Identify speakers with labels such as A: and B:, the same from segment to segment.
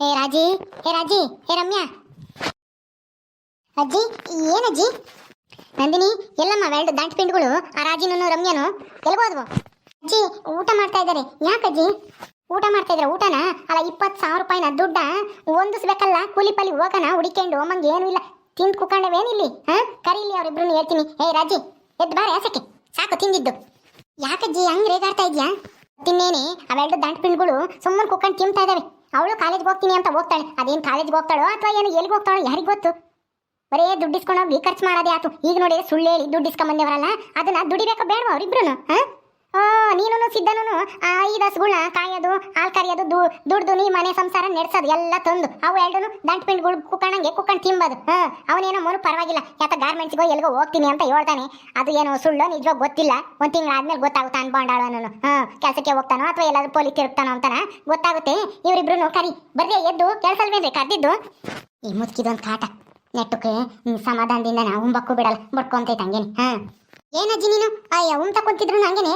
A: ಏ ರಾಜಿ ಏ ರಾಜಿ ಏ ರಮ್ಯಾ. ಅಜ್ಜಿ ಏನಜ್ಜಿ ನಂದಿನಿ, ಎಲ್ಲಮ್ಮ ಎರಡು ದಂಟ್ ಪಿಂಡ್ಗಳು, ಆ ರಾಜಿನೂ ರಮ್ಯನು ಎಲ್ಗೋದ್ವು ಅಜ್ಜಿ, ಊಟ ಮಾಡ್ತಾ ಇದ್ದಾರೆ. ಯಾಕಜ್ಜಿ ಊಟ ಮಾಡ್ತಾ ಇದ್ರೆ ಊಟನ? ಅಲ್ಲ, ಇಪ್ಪತ್ತು ಸಾವಿರ ರೂಪಾಯಿನ ದುಡ್ಡ ಹೊಂದಿಸ್ಬೇಕಲ್ಲ ಕೂಲಿ ಪಾಲಿ ಹೋಗೋಣ, ಹುಡಿಕೊಂಡು ಅಮ್ಮಂಗೆ ಏನೂ ಇಲ್ಲ. ತಿಂದು ಕುಕ್ಕಂಡವೇನಿಲ್ಲಿ ಹಾ? ಕರೀಲಿ ಅವ್ರಿಬ್ರು ಹೇಳ್ತೀನಿ. ಏ ರಾಜಿ ಎದ್ದು ಬಾರ ಯಾಸಕ್ಕೆ ಸಾಕು, ತಿಂದಿದ್ದು. ಯಾಕಜ್ಜಿ, ಹಂಗೆ ರೇಗಾಡ್ತಾ ಇದ್ಯಾ? ತಿನ್ನೇನೆ ಅವೆರಡು ದಂಟ್ ಪಿಂಡ್ಗಳು ಸುಮ್ಮನೆ ಕುಕ್ಕಂಡು ತಿಂತಾ ಇದಾವೆ. ಅವಳು ಕಾಲೇಜ್ಗೆ ಹೋಗ್ತೀನಿ ಅಂತ ಹೋಗ್ತಾಳೆ. ಅದೇನು ಕಾಲೇಜ್ಗೆ ಹೋಗ್ತಾಳೋ ಅಥವಾ ಏನು ಎಲ್ಲಿಗೆ ಹೋಗ್ತಾಳೋ ಯಾರಿಗೆ ಗೊತ್ತು? ಬರೇ ದುಡ್ಡು ಇಸ್ಕೊಂಡು ಹೋಗಿ ಖರ್ಚು ಮಾಡೋದೇ ಆತು. ಈಗ ನೋಡಿ ಸುಳ್ಳು ಹೇಳಿ ದುಡ್ಡು ಇಸ್ಕೊಂಬಂದೇವರಲ್ಲ ಅದನ್ನ ದುಡಿಬೇಕಾ ಬೇಡವಾ ಅವ್ರಿಬ್ರು ಹಾ? ನೀನು ಸಿದ್ಧನೂ ಐದು ಹಸುಗಳನ್ನ ಕಾಯೋದು, ಹಾಲು ಕರಿಯೋದು, ದು, ದುಡ್ದು ನೀ ಮನೆ ಸಂಸಾರ ನಡೆಸೋದು, ಎಲ್ಲ ತಂದು ಅವು ಎರಡೂ ದಂಟ್ ಪಿಂಡ್ಗಳು ಕುಕ್ಕಣಂಗೆ ಕುಕ್ಕಂಡು ತಿಂಬೋದು. ಹಾಂ, ಅವನೇನೋ ಮನು ಪರವಾಗಿಲ್ಲ. ಯಾತ ಗಾರ್ಮೆಂಟ್ಸ್ಗೋ ಎಲ್ಗೋ ಹೋಗ್ತೀನಿ ಅಂತ ಹೇಳ್ತಾನೆ. ಅದು ಏನೋ ಸುಳ್ಳು ನಿಜವಾಗ ಗೊತ್ತಿಲ್ಲ. ಒಂದು ತಿಂಗಳು ಆದ್ಮೇಲೆ ಗೊತ್ತಾಗುತ್ತೆ ಅನ್ಬಾಂಡಾಳ ನಾನು ಹಾಂ, ಕೆಲಸಕ್ಕೆ ಹೋಗ್ತಾನೋ ಅಥವಾ ಎಲ್ಲಾದ್ರೂ ಪೊಲೀಸ್ ತಿರುಗ್ತಾನೋ ಅಂತಾನ? ಗೊತ್ತಾಗುತ್ತೆ. ಇವರಿಬ್ರು ಕರಿ, ಬರ್ರಿ ಎದ್ದು ಕೆಲಸಲ್ವೇನ್ರಿ ಕರೆದಿದ್ದು. ಈ ಮುದುಕಿದೊಂದು ಕಾಟ. ನೆಟ್ಟಕ್ಕೆ ಸಮಾಧಾನದಿಂದ ನಾ ಉಂಬಕ್ಕೂ ಬಿಡಲ್ಲ, ಬಡ್ಕೊಂತೈತೆ ಹಂಗೇನೆ. ಹಾ. ಏನಜ್ಜಿ ನೀನು? ಅಯ್ಯ, ಉಂಟ ಕುಂತಿದ್ರು ಹಂಗೇನೆ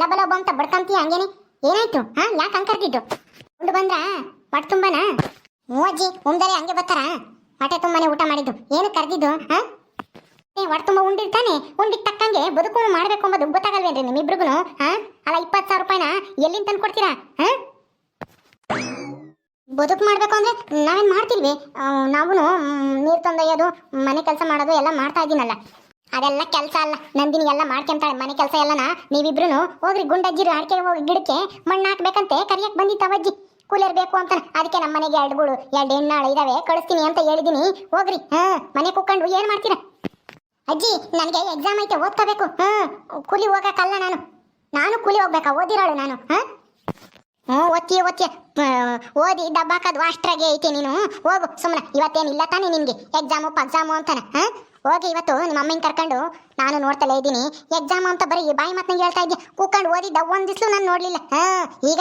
A: ಲಬ ಲಬ ಅಂತ ಬಡ್ಕಂತೀಯ ಹಂಗೇನೆ? ಏನಾಯ್ತು, ಹಾ? ಯಾಕೆ ಕರ್ದಿದ್ದು ಉಂಡು ಬಂದ್ರಾ? ಮಟ್ ತುಂಬಾನ? ಹ್ಞೂ ಅಜ್ಜಿ ಉಂದರೆ ಹಂಗೆ ಬರ್ತಾರ? ಮಟೆ ತುಂಬಾನೇ ಊಟ ಮಾಡಿದ್ದು. ಏನು ಕರ್ದಿದ್ದು, ಹಾ? ಏ ಹೊಟ್ಟೆ ತುಂಬ ಉಂಡಿರ್ತಾನೆ. ಉಂಡಿಗೆ ತಕ್ಕಂಗೆ ಬದುಕು ಮಾಡ್ಬೇಕು ಅಂಬೋದು ಗೊತ್ತಾಗಲ್ವೇನ್ರಿ ನಿಮ್ಮಿಬ್ರಿಗೂ ಹಾ? ಅಲ್ಲ, ಇಪ್ಪತ್ತು ಸಾವಿರ ರೂಪಾಯಿನ? ಎಲ್ಲಿಂದ ತಂದು ಕೊಡ್ತೀರಾ, ಹಾ? ಬದುಕು ಮಾಡ್ಬೇಕು ಅಂದ್ರೆ ನಾವೇನ್ ಮಾಡ್ತಿಲ್ವಿ? ನಾವು ನೀರು ತಂದೊಯ್ಯೋದು ಮನೆ ಕೆಲಸ ಮಾಡೋದು ಎಲ್ಲ ಮಾಡ್ತಾ ಇದ್ದೀನಲ್ಲ. ಅದೆಲ್ಲ ಕೆಲಸ ಅಲ್ಲ. ನಂದಿನಿ ಎಲ್ಲ ಮಾಡ್ಕೊಂತಾಳೆ. ಮನೆ ಕೆಲಸ ಎಲ್ಲನ ನೀವಿಬ್ರು ಹೋಗ್ರಿ, ಗುಂಡಜ್ಜಿರು ಅಡಿಕೆ ಹೋಗಿ ಗಿಡಕ್ಕೆ ಮಣ್ಣು ಹಾಕ್ಬೇಕಂತೆ, ಕರಿಯಕ್ ಬಂದಿತ್ತವಜ್ಜಿ ಕೂಲರ್ ಬೇಕು ಅಂತ ಅದಕ್ಕೆ ನಮ್ಮ ಮನೆಗೆ ಎರಡುಗಳು ಎರಡು ಹೆಣ್ಣಾಳು ಇದಾವೆ. ಕಳಿಸ್ತೀನಿ ಅಂತ ಹೇಳಿದೀನಿ. ಹೋಗ್ರಿ. ಹಾ, ಮನೆ ಕುಕ್ಕೊಂಡು ಏನ್ ಮಾಡ್ತೀರಾ? ಅಜ್ಜಿ, ನನಗೆ ಎಕ್ಸಾಮ್ ಐತೆ, ಓದ್ಕೋಬೇಕು. ಹಾ, ಕೂಲಿ ಹೋಗಕ್ಕಲ್ಲ ನಾನು. ನಾನು ಕೂಲಿ ಹೋಗ್ಬೇಕಾ? ಓದಿರೋಳು ನಾನು. ಹಾ? ಹ್ಞೂ ಓದ್ತೀಯ ಓದ್ತೀಯ. ಓದಿ ಡಬ್ಬಾಕದು ಅಷ್ಟ್ರಾಗೆ ಐತೆ ನೀನು. ಹೋಗು ಸುಮ್ಮನೆ ಇವತ್ತೇನಿಲ್ಲ ತಾನೇ ನಿನಗೆ. ಎಕ್ಸಾಮು ಪಕ್ಸಾಮು ಅಂತಾನೆ. ಹಾಂ? ಹೋಗಿ ಇವತ್ತು ನಿಮ್ಮ ಅಮ್ಮನ ಕರ್ಕೊಂಡು ನಾನು ನೋಡ್ತಲೇ ಇದ್ದೀನಿ. ಎಕ್ಸಾಮ್ ಅಂತ ಬರೀ ಬಾಯಿ ಮಾತನ್ನ ಹೇಳ್ತಾ ಇದ್ದೆ ಕೂಕೊಂಡು ಓದಿದ್ದ ಒಂದು ದಿಸ್ಲು ನಾನು ನೋಡಲಿಲ್ಲ. ಹಾಂ, ಈಗ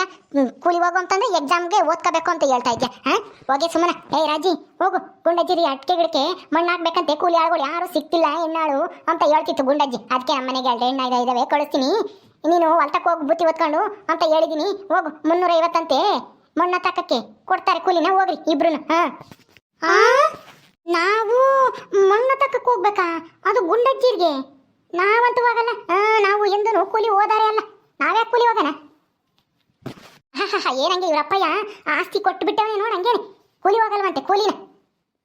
A: ಕೂಲಿ ಹೋಗು ಅಂತಂದ್ರೆ ಎಕ್ಸಾಮ್ಗೆ ಓದ್ಕೋಬೇಕು ಅಂತ ಹೇಳ್ತಾ ಇದ್ದೆ ಹಾಂ, ಹೋಗಿ ಸುಮ್ಮನೆ. ಏಯ್ ರಾಜಿ, ಹೋಗು. ಗುಂಡಜ್ಜಿರಿ ಅಟ್ಕೆ ಗಿಡಕ್ಕೆ ಮಣ್ಣು ಹಾಕ್ಬೇಕಂತೆ. ಕೂಲಿ ಆಳುಗಳು ಯಾರು ಸಿಕ್ತಿಲ್ಲ ಹೆಣ್ಣಾಳು ಅಂತ ಹೇಳ್ತಿತ್ತು ಗುಂಡಜ್ಜಿ. ಅದಕ್ಕೆ ನಮ್ಮ ಮನೆಗೆ ಎರಡು ಹೆಣ್ಣಾಗ ಇದಾವೆ ಕಳಿಸ್ತೀನಿ. ನೀನು ಹೊಲ್ತಕ್ಕೆ ಹೋಗಿ, ಬುತ್ತಿ ಹೊತ್ಕೊಂಡು ಅಂತ ಹೇಳಿದ್ದೀನಿ. ಹೋಗು, ಮುನ್ನೂರೈವತ್ತಂತೆ. ಮಣ್ಣು ತಾಕಕ್ಕೆ ತಕ್ಕಕ್ಕೆ ಕೊಡ್ತಾರೆ ಕೂಲಿನ. ಹೋಗ್ರಿ ಇಬ್ರು ಹಾಂ. ನಾವು ಮಣ್ಣು ತಕ್ಕಕ್ಕೆ ಹೋಗ್ಬೇಕಾ? ಅದು ಗುಂಡಜ್ಜಿರ್ಗೆ. ನಾವಂತೂ ಹೋಗಲ್ಲ. ನಾವು ಎಂದು ಕೂಲಿ ಹೋದಾರೆ ಅಲ್ಲ. ನಾವ್ಯಾಕೆ ಕೂಲಿ ಹೋಗೋಣ? ಏನಂಗೆ ಇವರಪ್ಪಯ್ಯ? ಆಸ್ತಿ ಕೊಟ್ಟು ಬಿಟ್ಟವನೇ ನೋಡಂಗೇನೆ ಕೂಲಿ ಹೋಗಲ್ವಂತೆ, ಕೂಲಿನ.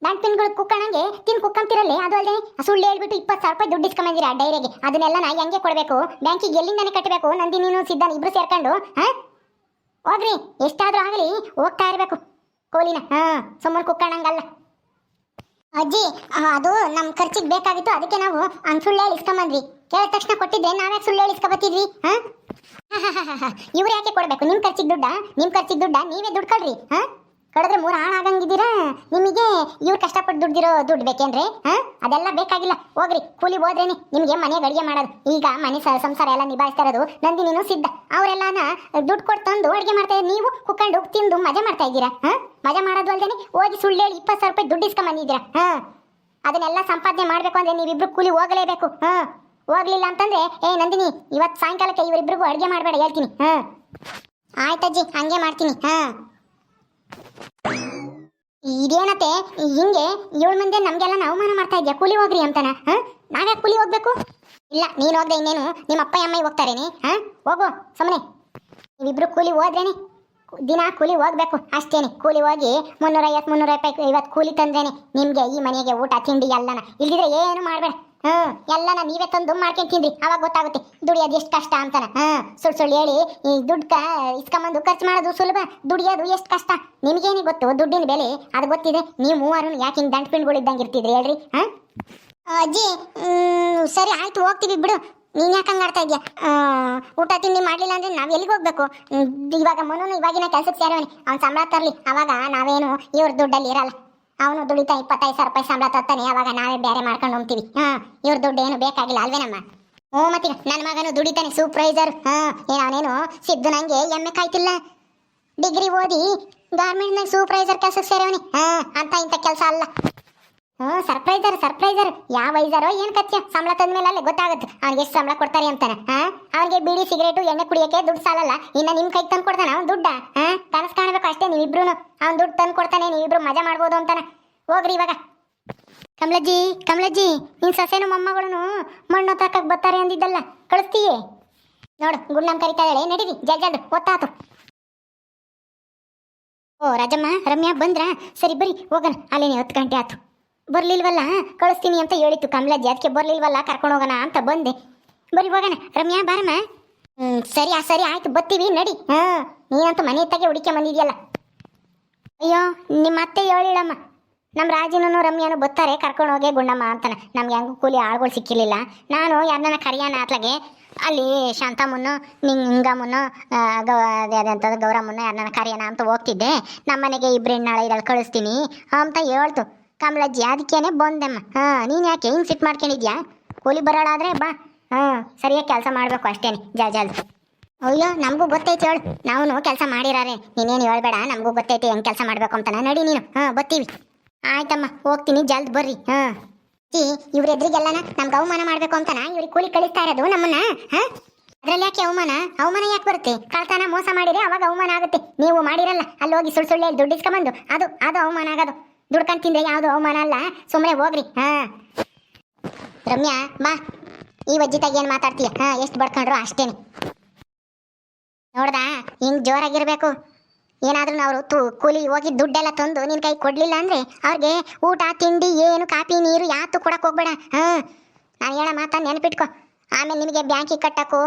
A: ದಂಟ್ ಪಿನ್ಗಳು ಕುಕ್ಕಣಂಗೆ, ತಿನ್ ಕುಕ್ಕಂತಿರಲ್ಲ, ಅದು ಅಲ್ಲದೆ ಸುಳ್ಳು ಹೇಳ್ಬಿಟ್ಟು ಇಪ್ಪತ್ತು ಸಾವಿರ ರೂಪಾಯಿ ದುಡ್ಡು ಇಸ್ಕೊಂಬಂದಿರ ಡೈರಿಗೆ? ಅದನ್ನೆಲ್ಲ ನಾ ಹೆಂಗೆ ಕೊಡಬೇಕು. ಬ್ಯಾಂಕಿಗೆ ಎಲ್ಲಿಂದಾನೆ ಕಟ್ಟಬೇಕು ನಂದಿ, ನೀನು, ಸಿದ್ಧಾನ್ ಇಬ್ರು ಸೇರ್ಕೊಂಡು ಹಾಂ ಹೋಗ್ರಿ. ಎಷ್ಟಾದರೂ ಆಗಲಿ ಹೋಗ್ತಾ ಇರಬೇಕು. ಕೋಲಿನ. ಹಾಂ ಸುಮ್ಮನೆ ಕುಕ್ಕಣಂಗಲ್ಲ. ಅಜ್ಜಿ ಅದು ನಮ್ಮ ಖರ್ಚಿಗೆ ಬೇಕಾಗಿತ್ತು, ಅದಕ್ಕೆ ನಾವು ಹಂಗೆ ಸುಳ್ಳು ಇಸ್ಕೊಂಬಂದ್ವಿ ಕೇಳಿದ ತಕ್ಷಣ ಕೊಟ್ಟಿದ್ರೆ ನಾವ್ಯಾಕೆ ಸುಳ್ಳು ಇಸ್ಕೊಬತ್ತಿದ್ವಿ ಹಾಂ? ಇವ್ರು ಯಾಕೆ ಕೊಡಬೇಕು? ನಿಮ್ಮ ಖರ್ಚಿಗೆ ದುಡ್ಡಾ? ನಿಮ್ಮ ಖರ್ಚಿಗೆ ದುಡ್ಡ? ನೀವೇ ದುಡ್ಕೊಳ್ರಿ ಹಾ? ಕಡಿದ್ರೆ ಮೂರು ಹಾಳು ಆಗಂಗಿದ್ದೀರಾ? ನಿಮಗೆ ಇವ್ರು ಕಷ್ಟಪಟ್ಟು ದುಡ್ಡಿರೋ ದುಡ್ಡು ಬೇಕೇನ್ರಿ? ಹಾ? ಅದೆಲ್ಲ ಬೇಕಾಗಿಲ್ಲ. ಹೋಗ್ರಿ, ಕೂಲಿ ಹೋದ್ರೇನೆ ನಿಮಗೆ ಮನೆಗೆ ಅಡುಗೆ ಮಾಡೋದು. ಈಗ ಮನೆ ಸಂಸಾರ ಎಲ್ಲ ನಿಭಾಯಿಸ್ತಾ ಇರೋದು. ನಂದಿನಿನೂ ಸಿದ್ಧ. ಅವರೆಲ್ಲನ ದುಡ್ಡು ಕೊಟ್ಟು ತಂದು ಅಡುಗೆ ಮಾಡ್ತಾ ಇದ್ದೀರಿ ನೀವು ಕುಕ್ಕಂಡು ತಿಂದು ಮಜಾ ಮಾಡ್ತಾ ಇದ್ದೀರಾ? ಹಾ? ಮಜಾ ಮಾಡೋದು ಅಲ್ದೇನೆ ಹೋಗಿ ಸುಳ್ಳು ಹೇಳಿ ಇಪ್ಪತ್ತು ಸಾವಿರ ರೂಪಾಯಿ ದುಡ್ಡು ಇಸ್ಕೊಂಬಂದಿದ್ದೀರಾ ಹಾ? ಅದನ್ನೆಲ್ಲ ಸಂಪಾದನೆ ಮಾಡಬೇಕು ಅಂದರೆ ನೀವಿಬ್ರು ಕೂಲಿ ಹೋಗಲೇಬೇಕು. ಹಾ? ಹೋಗ್ಲಿಲ್ಲ ಅಂತಂದ್ರೆ, ಏ ನಂದಿನಿ ಇವತ್ತು ಸಾಯಂಕಾಲಕ್ಕೆ ಇವರಿಬ್ರಿಗೂ ಅಡುಗೆ ಮಾಡಬೇಡ ಹೇಳ್ತೀನಿ. ಹಾ? ಆಯ್ತಜ್ಜಿ, ಹಂಗೆ ಮಾಡ್ತೀನಿ. ಹಾ? ಇದೇನತ್ತೆ? ಹಿಂಗೆ ಏಳು ಮಂದಿ ನಮ್ಗೆಲ್ಲ ಅವಮಾನ ಮಾಡ್ತಾ ಇದ್ಯಾ? ಕೂಲಿ ಹೋಗ್ರಿ ಅಂತಾನ, ಹಾ? ನಾವ್ಯಾಕೆ ಕೂಲಿ ಹೋಗ್ಬೇಕು? ಇಲ್ಲ, ನೀನು ಹೋಗ್ದೆ ಇನ್ನೇನು, ನಿಮ್ಮ ಅಪ್ಪ ಅಮ್ಮ ಹೋಗ್ತಾರೇನೆ, ಹಾ? ಹೋಗು ಸುಮ್ಮನೆ ನೀವಿಬ್ರು ಕೂಲಿ ಹೋದ್ರೇನೆ, ದಿನ ಕೂಲಿ ಹೋಗ್ಬೇಕು, ಅಷ್ಟೇನೆ. ಕೂಲಿ ಹೋಗಿ ಮುನ್ನೂರ ಐವತ್ತು ಮುನ್ನೂರ ರೂಪಾಯಿ ಐವತ್ತು ಕೂಲಿ ತಂದ್ರೇನೆ, ನಿಮ್ಗೆ ಈ ಮನೆಗೆ ಊಟ, ತಿಂಡಿ ಎಲ್ಲನ. ಇಲ್ದಿದ್ರೆ ಏನು ಮಾಡ್ಬೇಡ. ಹ್ಮ್ ಎಲ್ಲನ ನೀವೇ ತಂದು ಮಾಡ್ಕೊಂಡು ಅವಾಗ ಗೊತ್ತಾಗುತ್ತೆ, ದುಡಿಯೋದು ಎಷ್ಟು ಕಷ್ಟ ಅಂತಾನೆ. ಹಾ, ಸುಳ್ಳು ಸುಳ್ಳು ಹೇಳಿ, ಈ ದುಡ್ಡು ಇಸ್ಕೊಂಬಂದು ಖರ್ಚು ಮಾಡೋದು ಸುಲಭ, ದುಡಿಯೋದು ಎಷ್ಟು ಕಷ್ಟ. ನಿಮ್ಗೇನೆ ಗೊತ್ತು, ದುಡ್ಡಿನ ಬೆಲೆ, ಅದು ಗೊತ್ತಿದೆ. ನೀವು ಮೂವರು ಯಾಕೆ ಹಿಂಗೆ ದಂಟ್ ಪಿಂಡ್ಗಳು ಇದ್ದಂಗೆ ಇರ್ತಿದ್ರಿ ಹೇಳ್ರಿ, ಹಾ? ಅಜ್ಜಿ ಸರಿ, ಆಯ್ತು, ಹೋಗ್ತೀವಿ ಬಿಡು. ನೀನು ಯಾಕೆ ಹಂಗೆ ಆಡ್ತಾ ಇದೆಯಾ? ಊಟ ತಿಂಡಿ ಮಾಡಲಿಲ್ಲ ಅಂದ್ರೆ ನಾವು ಎಲ್ಲಿಗೆ ಹೋಗ್ಬೇಕು? ಇವಾಗ ಮನೋನು ಇವಾಗಿನ ಕೆಲಸಕ್ಕೆ ಸೇರವನಿ ಅವ್ನು ಸಂಬಳ ತರ್ಲಿ. ಅವಾಗ ನಾವೇನು ಇವ್ರ ದುಡ್ಡಲ್ಲಿ ಇರಲ್ಲ. ಅವನು ದುಡಿತಾ ಇಪ್ಪತ್ತೈದು ಸಾವಿರ ರೂಪಾಯಿ ಸಂಬಳ ತರ್ತಾನೆ, ಅವಾಗ ನಾವೇ ಬೇರೆ ಮಾಡ್ಕೊಂಡು ಹೋಗ್ತೀವಿ. ಹಾ, ಇವ್ರ ದುಡ್ಡು ಏನು ಬೇಕಾಗಿಲ್ಲ ಅಲ್ವೇನಮ್ಮ? ಹ್ಞೂ, ಮತ್ತೆ ನನ್ನ ಮಗನು ದುಡಿತಾನೆ ಸೂಪರ್ವೈಸರ್ ಹಾ ಅವನೇನು ಸಿದ್ದು ನಂಗೆ ಎಮ್ಮೆ ಕಾಯ್ತಿಲ್ಲ. ಡಿಗ್ರಿ ಓದಿ ಗಾರ್ಮೆಂಟ್ನಾಗ ಸೂಪರ್ವೈಸರ್ ಕೆಲಸಕ್ಕೆ ಸೇರವನಿ ಹಾ, ಅಂತ ಇಂಥ ಕೆಲಸ ಅಲ್ಲ. ಹ್ಞೂ ಸರ್ಪ್ರೈಸರ್ ಸರ್ಪ್ರೈಸರ್ ಯಾವ ವೈಸರೋ ಏನ್ ಕತ್ಯ ಸಂಬಳ ತಂದ್ಮೇಲೆ ಅಲ್ಲೇ ಗೊತ್ತಾಗುತ್ತೆ. ಅವ್ನಿಗೆ ಎಷ್ಟು ಸಂಬಳ ಕೊಡ್ತಾರೆ ಅಂತಾನೆ, ಹಾಂ? ಅವ್ನಿಗೆ ಬೀಡಿ ಸಿಗರೇಟು, ಎಣ್ಣೆ ಕುಡಿಯಕ್ಕೆ ದುಡ್ಡು ಸಾಲಲ್ಲ. ಇನ್ನ ನಿಮ್ಮ ಕೈ ತಂದು ಕೊಡ್ತಾನೆ ಅವ್ನು ದುಡ್ಡ? ಹಾಂ? ಕನಸು ಕಾಣಬೇಕು ಅಷ್ಟೇ ನೀವು ನೀವಿಬ್ರು ಅವ್ನು ದುಡ್ಡು ತಂದು ಕೊಡ್ತಾನೆ, ನೀವಿಬ್ರು ಮಜಾ ಮಾಡ್ಬೋದು ಅಂತಾನೆ. ಹೋಗ್ರಿ ಇವಾಗ. ಕಮಲಜ್ಜಿ ಕಮಲಜ್ಜಿ, ನಿನ್ ಸೊಸೆನು ಮೊಮ್ಮಗಳೂ ಮಣ್ಣು ತಾಕಕ್ಕೆ ಬರ್ತಾರೆ ಅಂದಿದ್ದಲ್ಲ. ಕಳಿಸ್ತೀಯೇ? ನೋಡು, ಗುಂಡಂ ಕರಿತಾ ಇದ್ದಾಳೆ. ನಡೀರಿ ಜಲ್ ಜಲ್ದು ಗೊತ್ತಾತು ಓ, ರಾಜಮ್ಮ, ರಮ್ಯಾ, ಬಂದ್ರಾ? ಸರಿ ಬರ್ರಿ ಹೋಗೋಣ. ಅಲ್ಲೇನೆ, ಹತ್ತು ಗಂಟೆ ಆತು ಬರ್ಲಿಲ್ವಲ್ಲ? ಕಳಿಸ್ತೀನಿ ಅಂತ ಹೇಳಿತ್ತು ಕಮಲಜ್ಜಿ. ಅದಕ್ಕೆ ಬರ್ಲಿಲ್ವಲ್ಲ? ಕರ್ಕೊಂಡು ಹೋಗೋಣ ಅಂತ ಬಂದೆ. ಬರಿ ಹೋಗೋಣ. ರಮ್ಯಾ, ಬಾರಮ್ಮ. ಹ್ಮ್, ಸರಿ, ಆ, ಸರಿ, ಆಯ್ತು. ಬತ್ತೀವಿ ನಡಿ. ಹಾ, ನೀನಂತೂ ಮನೆ ತಗೆ ಹುಡುಕೆ ಬಂದಿದ್ಯಲ್ಲ. ಅಯ್ಯೋ, ನಿಮ್ಮ ಅತ್ತೆ ಹೇಳಿಳಮ್ಮ ನಮ್ಮ ರಾಜಿನೂ ರಮ್ಯಾನು ಬತ್ತಾರೆ ಕರ್ಕೊಂಡು ಹೋಗೇ ಗುಂಡಮ್ಮ ಅಂತಾನೆ. ನಮ್ಗೆ ಹೆಂಗೂ ಕೂಲಿ ಆಳ್ಗಳು ಸಿಕ್ಕಿರಲಿಲ್ಲ. ನಾನು ಯಾರನ್ನ ಕರೆಯೋಣ ಅತ್ಲಾಗೆ ಅಲ್ಲಿ ಶಾಂತಮ್ಮನ್ನು ನಿಂಗಮ್ಮನ್ನು ಅದಂಥದ್ದು ಗೌರಮ್ಮನ್ನು ಯಾರನ್ನ ಕರಿಯೋಣ ಅಂತ ಹೋಗ್ತಿದ್ದೆ. ನಮ್ಮ ಮನೆಗೆ ಇಬ್ರು ನಾಳೆ ಇದ್ರಲ್ಲಿ ಕಳಿಸ್ತೀನಿ ಅಂತ ಹೇಳ್ತು. ಕಮಲಜ್ಜಿ, ಅದಕ್ಕೇನೆ ಬಂದೆಮ್ಮ. ಹಾಂ, ನೀನು ಯಾಕೆ ಹಿಂಗೆ ಸಿಟ್ ಮಾಡ್ಕೊಂಡಿದ್ಯಾ? ಕೂಲಿ ಬರೋಳಾದ್ರೆ ಬಾ. ಹಾಂ, ಸರಿಯಾಗಿ ಕೆಲಸ ಮಾಡಬೇಕು ಅಷ್ಟೇನೆ. ಜಲ್ ಅಯ್ಯೋ, ನಮಗೂ ಗೊತ್ತೈತಿ ಹೇಳು. ನಾವು ಕೆಲಸ ಮಾಡಿರಾರೆ. ನೀನೇನು ಹೇಳ್ಬೇಡ, ನಮಗೂ ಗೊತ್ತೈತಿ ಹೆಂಗೆ ಕೆಲಸ ಮಾಡಬೇಕು ಅಂತ. ನಡಿ ನೀನು. ಹಾಂ ಬತ್ತೀವಿ ಆಯ್ತಮ್ಮ, ಹೋಗ್ತೀನಿ. ಜಲ್ದ್ ಬರ್ರಿ. ಹಾಂ. ಜಿ, ಇವ್ರ ಎದುರಿಗೆಲ್ಲನ ನಮ್ಗೆ ಅವಮಾನ ಮಾಡಬೇಕು ಅಂತಾನೆ ಇವ್ರಿಗೆ ಕೂಲಿ ಕಳಿಸ್ತಾ ಇರೋದು ನಮ್ಮನ್ನ? ಹಾಂ? ಅದ್ರಲ್ಲಿ ಯಾಕೆ ಅವಮಾನ? ಅವಮಾನ ಯಾಕೆ ಬರುತ್ತೆ? ಕಳ್ತನ ಮೋಸ ಮಾಡಿದ್ರೆ ಅವಾಗ ಅವಮಾನ ಆಗುತ್ತೆ. ನೀವು ಮಾಡಿರಲ್ಲ. ಅಲ್ಲಿ ಹೋಗಿ ಸುಳ್ಳು ಸುಳ್ಳು ದುಡ್ಡು ಇಸ್ಕೊಂಬಂದು. ಅದು ಅದು ಅವಮಾನ ಆಗೋದು. ದುಡ್ಕೊಂಡು ತಿಂದ್ರೆ ಯಾವುದು ಅವಮಾನ ಅಲ್ಲ? ಸುಮ್ಮನೆ ಹೋಗ್ರಿ, ಹಾ. ರಮ್ಯಾ, ಬಾ. ಈ ವಜ್ಜಿತಾಗ ಏನು ಮಾತಾಡ್ತೀಯ? ಹಾ, ಎಷ್ಟು ಬಡ್ಕೊಂಡ್ರು ಅಷ್ಟೇನೆ. ನೋಡ್ದಾ, ಹಿಂಗ್ ಜೋರಾಗಿರ್ಬೇಕು. ಏನಾದ್ರೂ ಅವರು ತು ಕೂಲಿ ಹೋಗಿ ದುಡ್ಡೆಲ್ಲ ತಂದು ನಿನ್ ಕೈ ಕೊಡ್ಲಿಲ್ಲ ಅಂದ್ರೆ ಅವ್ರಿಗೆ ಊಟ, ತಿಂಡಿ, ಏನು, ಕಾಫಿ, ನೀರು ಯಾತು ಕೊಡಕ್ ಹೋಗ್ಬೇಡ, ಹಾ. ನಾನು ಹೇಳೋ ಮಾತಾ ನೆನಪಿಟ್ಕೊ. ಆಮೇಲೆ ನಿಮಗೆ ಬ್ಯಾಂಕಿಗೆ ಕಟ್ಟಕು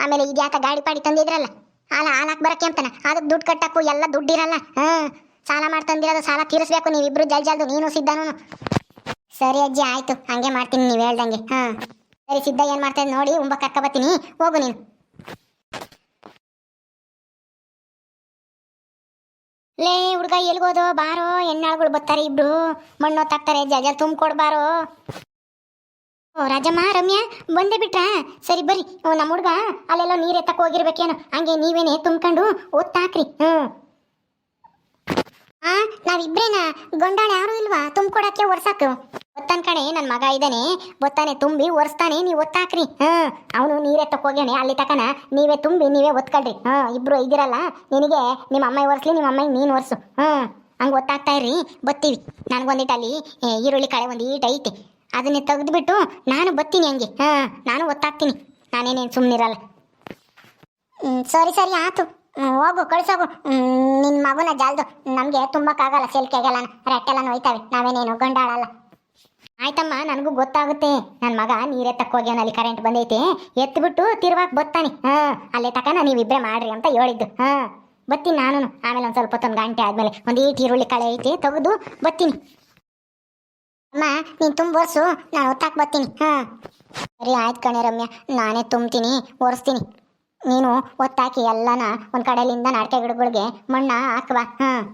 A: ಆಮೇಲೆ ಇದ್ಯಾತ ಗಾಡಿ ಪಾಡಿ ತಂದಿದ್ರಲ್ಲ, ಹಾಲ ಹಾಲಾಕ್ ಬರಕ್ಕೆ ಅಂತಾನೆ. ಅದಕ್ಕೆ ದುಡ್ಡು ಕಟ್ಟಕ್ಕೂ ಎಲ್ಲ ದುಡ್ಡಿರಲ್ಲ ಹಾ. ಸಾಲ ಮಾಡ್ತಂದಿರೋದು ಸಾಲ ತೀರಿಸ್ಬೇಕು. ನೀವಿಬ್ರು ಜಲ್ ಜಲ್ದು, ನೀನು ಸಿದ್ಧನು. ಸರಿ ಅಜ್ಜಿ, ಆಯ್ತು. ಹಂಗೆ ಮಾಡ್ತೀನಿ, ನೀವು ಹೇಳ್ದಂಗೆ. ಹಾ. ಸರಿ, ಸಿದ್ಧ ಏನು ಮಾಡ್ತಾ ನೋಡಿ, ಉಂಬ ಕಕ್ಕ ಬರ್ತೀನಿ. ಹೋಗು ನೀನು. ಲೇ, ಹುಡುಗ ಎಲ್ಗೋದು ಬಾರೋ, ಹೆಣ್ಣಾಳ್ಗಳು ಬರ್ತಾರೆ ಇಬ್ರು. ಮಣ್ಣು ತಾಕ್ತಾರೆ ಜಜಲ್ ತುಂಬ್ಕೊಡ್ ಬಾರೋ. ಓ, ರಾಜಮ್ಮ, ರಮ್ಯಾ, ಬಂದೆ ಬಿಟ್ರಾ? ಸರಿ, ಬರ್ರಿ. ನಮ್ಮ ಹುಡ್ಗ, ಅಲ್ಲೆಲ್ಲ ನೀರ್ ಎತ್ತಕ್ಕೆ ಹೋಗಿರ್ಬೇಕೇನು. ಹಂಗೆ ನೀವೇನೆ ತುಂಬ್ಕೊಂಡು ಓದ್ತಾಕ್ರಿ ಹ್ಮ್. ಆ, ನಾವಿಬ್ರೇನ ಗೊಂಡಾಳ ಯಾರು ಇಲ್ವಾ? ತುಂಬ್ಕೊಡಕ್ಕೆ ಒರ್ಸಾಕು. ಒತ್ತನ್ ಕಣೆ ನನ್ನ ಮಗ ಇದ್ದಾನೆ. ಒತ್ತಾನೆ ತುಂಬಿ ಒರ್ಸ್ತಾನೆ, ನೀವು ಒತ್ತಾಕ್ರಿ. ಹ್ಮ್ ಅವನು ನೀರೇ ತಕೋಗ್ಯಾನೆ ಅಲ್ಲಿ ತಕನ ನೀವೇ ತುಂಬಿ, ನೀವೇ ಒತ್ಕೊಳ್ರಿ. ಹ್ಮ್ ಇಬ್ರು ಇದಿರಲ್ಲ ನಿನಗೆ ನಿಮ್ಮ ಅಮ್ಮ ಒರ್ಸ್ಲಿ ನಿಮ್ಮ ಅಮ್ಮಗೆ ನೀನು ಒರ್ಸು. ಹ್ಮ್ ಹಂಗೆ ಒತ್ತಾಗ್ತಾ ಇರ್ರಿ. ಬತ್ತೀವಿ. ನನಗೊಂದಿಟ್ಟು ಅಲ್ಲಿ ಈರುಳ್ಳಿ ಕಳೆ ಒಂದು ಈಟ್ ಐತೆ. ಅದನ್ನೇ ತೆಗೆದ್ಬಿಟ್ಟು ನಾನು ಬತ್ತೀನಿ ಹಂಗೆ. ಹಾ, ನಾನು ಒತ್ತಾಗ್ತೀನಿ ನಾನೇನೇನು ಸುಮ್ಮನಿರಲ್ಲ ಸರಿ ಸರಿ, ಆತು. ಹೋಗು, ಕಳ್ಸೋಗು. ನಿನ್ನ ಮಗುನ ಜಾಲ್ದು. ನಮಗೆ ತುಂಬಕ್ಕಾಗಲ್ಲ ಸೆಲ್ಕೆಗೆಲ್ಲ ರೆಟ್ಟೆಲ್ಲ ನೋಯ್ತವೆ. ನಾವೇನೇನು ಗಂಡಾಳಲ್ಲ. ಆಯ್ತಮ್ಮ, ನನಗೂ ಗೊತ್ತಾಗುತ್ತೆ. ನನ್ನ ಮಗ ನೀರೇ ಹೋಗ್ಯಾನ ಅಲ್ಲಿ ಕರೆಂಟ್ ಬಂದೈತೆ. ಎತ್ಬಿಟ್ಟು ತಿರ್ವಾಕ್ ಬತ್ತಾನೆ. ಹಾ, ಅಲ್ಲೇ ತಕನ ನೀವಿಬ್ರೆ ಮಾಡ್ರಿ ಅಂತ ಹೇಳಿದ್ದು. ಹಾ, ಬತ್ತೀನಿ ನಾನು ಆಮೇಲೆ ಒಂದು ಸ್ವಲ್ಪ ಹೊತ್ತೊಂದು ಗಂಟೆ ಆದ್ಮೇಲೆ. ಒಂದು ಈಟ್ ಈರುಳ್ಳಿ ಕಳೆ ಐತೆ, ತೆಗೆದು ಬತ್ತೀನಿ. ಅಮ್ಮ, ನೀನು ತುಂಬ ಒರೆಸು. ನಾನು ಹೊತ್ತಾಕ್ ಬತ್ತೀನಿ. ಹಾ. ಸರಿ, ಆಯ್ತು ಕಣೆ ರಮ್ಯಾ. ನಾನೇ ತುಂಬ್ತೀನಿ, ಒರೆಸ್ತೀನಿ. ನೀನು ಒತ್ತಾಕಿ ಎಲ್ಲನ ಒಂದ್ ಕಡೆಯಿಂದ ನಾಟಕ ಗಿಡಗಳಿಗೆ ಮಣ್ಣ ಹಾಕುವ, ಹಾಂ.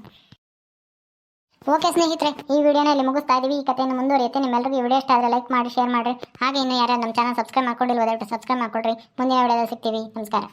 A: ಓಕೆ ಸ್ನೇಹಿತರೆ, ಈ ವಿಡಿಯೋನ ಇಲ್ಲಿ ಮುಗಿಸ್ತಾ ಇದೀವಿ. ಈ ಕಥೆಯನ್ನು ಮುಂದುವರಿಯುತ್ತೆ. ನಿಮ್ಮೆಲ್ಲರಿಗೂ ಈ ವಿಡಿಯೋ ಇಷ್ಟ ಆದರೆ ಲೈಕ್ ಮಾಡಿ, ಶೇರ್ ಮಾಡಿರಿ ಹಾಗೆ ಇನ್ನು ಯಾರು ನಮ್ಮ ಚಾನಲ್ ಸಬ್ಸ್ಕ್ರೈಬ್ ಮಾಡ್ಕೊಂಡಿಲ್ಲ ದಯವಿಟ್ಟು ಸಬ್ಸ್ಕ್ರೈಬ್ ಮಾಡ್ಕೊಡ್ರಿ ಮುಂದಿನ ವಿಡಿಯೋದಲ್ಲಿ ಸಿಗ್ತೀವಿ. ನಮಸ್ಕಾರ.